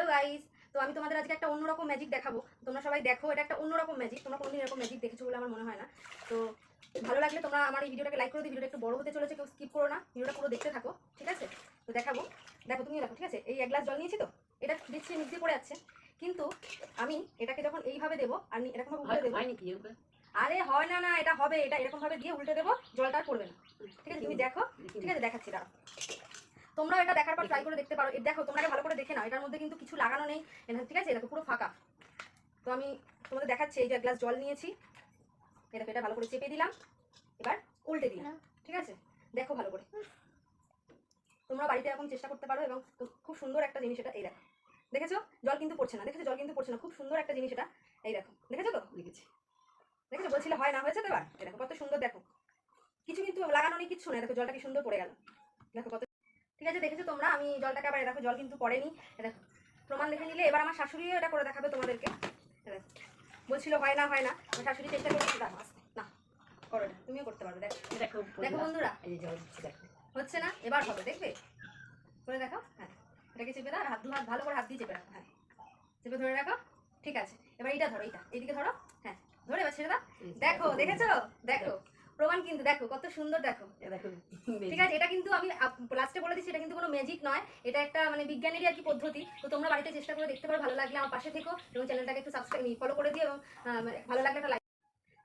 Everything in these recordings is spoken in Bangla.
হ্যালো গাইস তো আমি তোমাদের আজকে একটা অন্যরকম ম্যাজিক দেখাবো। তোমরা সবাই দেখো এটা একটা অন্যরকম ম্যাজিক তোমরা কোনোদিন এরকম ম্যাজিক দেখেছ বলে আমার মনে হয় না। তো ভালো লাগলে তোমরা আমার এই ভিডিওটাকে লাইক করে দিও ভিডিওটা একটু বড় হতে চলেছে কেউ স্কিপ করো না ভিডিওটা পুরো দেখতে থাকো ঠিক আছে? তো দেখাবো দেখো তুমিও দেখো ঠিক আছে? এই এক গ্লাস জল নিয়েছি তো? এটা দিচ্ছি নিচ দিয়ে পড়ে যাচ্ছে। কিন্তু আমি এটাকে যখন এইভাবে দেবো আর এরকম ভাবে উল্টে দেবো। নাকি আরে হয় না না এটা হবে এটা এরকম ভাবে দিয়ে উল্টে দেবো জলটা আর পড়বে না। ঠিক আছে তুমি দেখো ঠিক আছে দেখাচ্ছি দাঁড়াও। তোমরা এটা দেখার পর ট্রাই করে দেখতে পারো। দেখো তোমরা ভালো করে দেখে নাও। এটার মধ্যে কিন্তু কিছু লাগানো নেই। এটা ঠিক আছে? দেখো পুরো ফাঁকা। তো আমি তোমাদের দেখাচ্ছি এই যে এক গ্লাস জল নিয়েছি। দেখো এটা ভালো করে চেপে দিলাম। এবার উল্টে দিলাম। ঠিক আছে? দেখো ভালো করে। তোমরা বাড়িতে এরকম চেষ্টা করতে পারো এবং তো- খুব সুন্দর একটা জিনিস এটা এই দেখো। দেখেছ? জল কিন্তু পড়ছে না। দেখেছ? জল কিন্তু পড়ছে না। খুব সুন্দর একটা জিনিস এটা এই দেখো। দেখেছ তো? দেখেছি। দেখেছ? বলছিলে হয় না হয়েছে তো এবার? এই দেখো কত সুন্দর দেখো। কিছু কিন্তু লাগানো নেই কিচ্ছু নেই দেখো জলটা কি সুন্দর পড়ে গেল। দেখো কত ঠিক আছে দেখেছ তোমরা? আমি জলটাকে আবার দেখো জল কিন্তু পড়েনি। দেখো প্রমাণ দেখে নিলে। এবার আমার শাশুড়িও এটা করে দেখাবে তোমাদেরকে। বলছিল হয় না হয় না। আমার শাশুড়ি চেষ্টা করছে দেখো না করো এটা, তুমিও করতে পারবে দেখো। দেখো বন্ধুরা। এই জল দেখো। হচ্ছে না? এবার হবে দেখবে? করে দেখো হ্যাঁ এটাকে চেপে দাও হাত দু হাত ভালো করে হাত দিয়ে চেপে রাখো হ্যাঁ। চেপে ধরে রাখো ঠিক আছে। এবার এইটা ধরো এইটা। এইদিকে ধরো হ্যাঁ। ধরে এবার ছেড়ে দাও। দেখো দেখেছ? দেখো। প্রমাণ কিন্তু দেখো কত সুন্দর দেখো। ঠিক আছে এটা কিন্তু আমি লাস্টে বলে দিচ্ছি এটা কিন্তু কোনো ম্যাজিক নয়। এটা একটা মানে বিজ্ঞানেরই আর কি পদ্ধতি। তো তোমরা বাড়িতে চেষ্টা করে দেখতে পারো ভালো লাগলে আমার পাশে থেকো এবং চ্যানেলটাকে একটু সাবস্ক্রাইব ফলো করে দিও এবং আহ, ভালো লাগলে একটা লাইক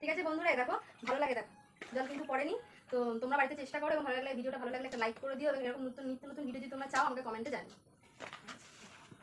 ঠিক আছে বন্ধুরা এই দেখো ভালো লাগে দেখো। জল কিন্তু পড়েনি। তো তোমরা বাড়িতে চেষ্টা করো এবং ভালো লাগলে ভিডিওটা ভালো লাগলে একটা লাইক করে দিও এবং এরকম নতুন নিত্য নতুন ভিডিও যদি তোমরা চাও আমাকে কমেন্টে জানিও।